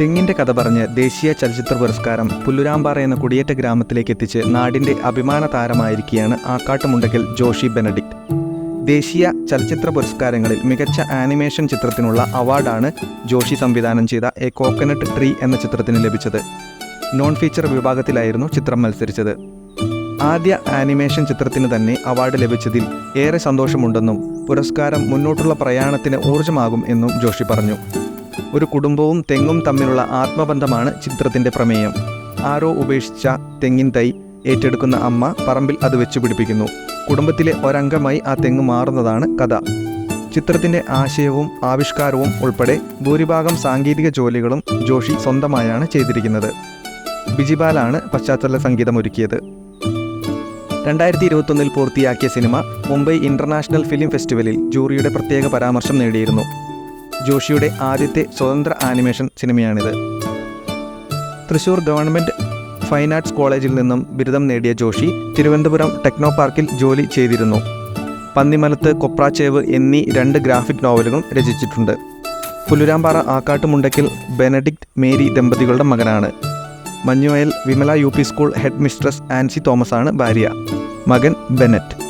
തെങ്ങിന്റെ കഥ പറഞ്ഞ് ദേശീയ ചലച്ചിത്ര പുരസ്കാരം പുല്ലുരാമ്പാറ എന്ന കുടിയേറ്റ ഗ്രാമത്തിലേക്ക് എത്തിച്ച് നാടിന്റെ അഭിമാന താരമായിരിക്കുകയാണ് ആക്കാട്ടുമുണ്ടക്കൽ ജോഷി ബെനഡിക്ട് ദേശീയ ചലച്ചിത്ര പുരസ്കാരങ്ങളിൽ മികച്ച ആനിമേഷൻ ചിത്രത്തിനുള്ള അവാർഡാണ് ജോഷി സംവിധാനം ചെയ്ത എ കോക്കനട്ട് ട്രീ എന്ന ചിത്രത്തിന് ലഭിച്ചത്. നോൺ ഫീച്ചർ വിഭാഗത്തിലായിരുന്നു ചിത്രം മത്സരിച്ചത്. ആദ്യ ആനിമേഷൻ ചിത്രത്തിന് തന്നെ അവാർഡ് ലഭിച്ചതിൽ ഏറെ സന്തോഷമുണ്ടെന്നും പുരസ്കാരം മുന്നോട്ടുള്ള പ്രയാണത്തിന് ഊർജമാകും എന്നും ജോഷി പറഞ്ഞു. ഒരു കുടുംബവും തെങ്ങും തമ്മിലുള്ള ആത്മബന്ധമാണ് ചിത്രത്തിന്റെ പ്രമേയം. ആരോ ഉപേക്ഷിച്ച തെങ്ങിൻ തൈ ഏറ്റെടുക്കുന്ന അമ്മ പറമ്പിൽ അത് വെച്ചു പിടിപ്പിക്കുന്നു. കുടുംബത്തിലെ ഒരംഗമായി ആ തെങ്ങ് മാറുന്നതാണ് കഥ. ചിത്രത്തിന്റെ ആശയവും ആവിഷ്കാരവും ഉൾപ്പെടെ ഭൂരിഭാഗം സാങ്കേതിക ജോലികളും ജോഷി സ്വന്തമായാണ് ചെയ്തിരിക്കുന്നത്. ബിജിബാലാണ് പശ്ചാത്തല സംഗീതമൊരുക്കിയത് രണ്ടായിരത്തി ഇരുപത്തൊന്നിൽ പൂർത്തിയാക്കിയ സിനിമ മുംബൈ ഇന്റർനാഷണൽ ഫിലിം ഫെസ്റ്റിവലിൽ ജൂറിയുടെ പ്രത്യേക പരാമർശം നേടിയിരുന്നു. ജോഷിയുടെ ആദ്യത്തെ സ്വതന്ത്ര ആനിമേഷൻ സിനിമയാണിത്. തൃശൂർ ഗവൺമെന്റ് ഫൈൻ ആർട്സ് കോളേജിൽ നിന്നും ബിരുദം നേടിയ ജോഷി തിരുവനന്തപുരം ടെക്നോ പാർക്കിൽ ജോലി ചെയ്തിരുന്നു. പന്നിമലത്ത് കൊപ്രാച്ചേവ് എന്നീ രണ്ട് ഗ്രാഫിക് നോവലുകളും രചിച്ചിട്ടുണ്ട്. പുല്ലുരാമ്പാറ ആക്കാട്ടുമുണ്ടക്കിൽ ബെനഡിക്ട് മേരി ദമ്പതികളുടെ മകനാണ്. Manjuvayal Vimala U school headmistress Ancy തോമസാണ് ഭാര്യ. മകൻ ബെനറ്റ്.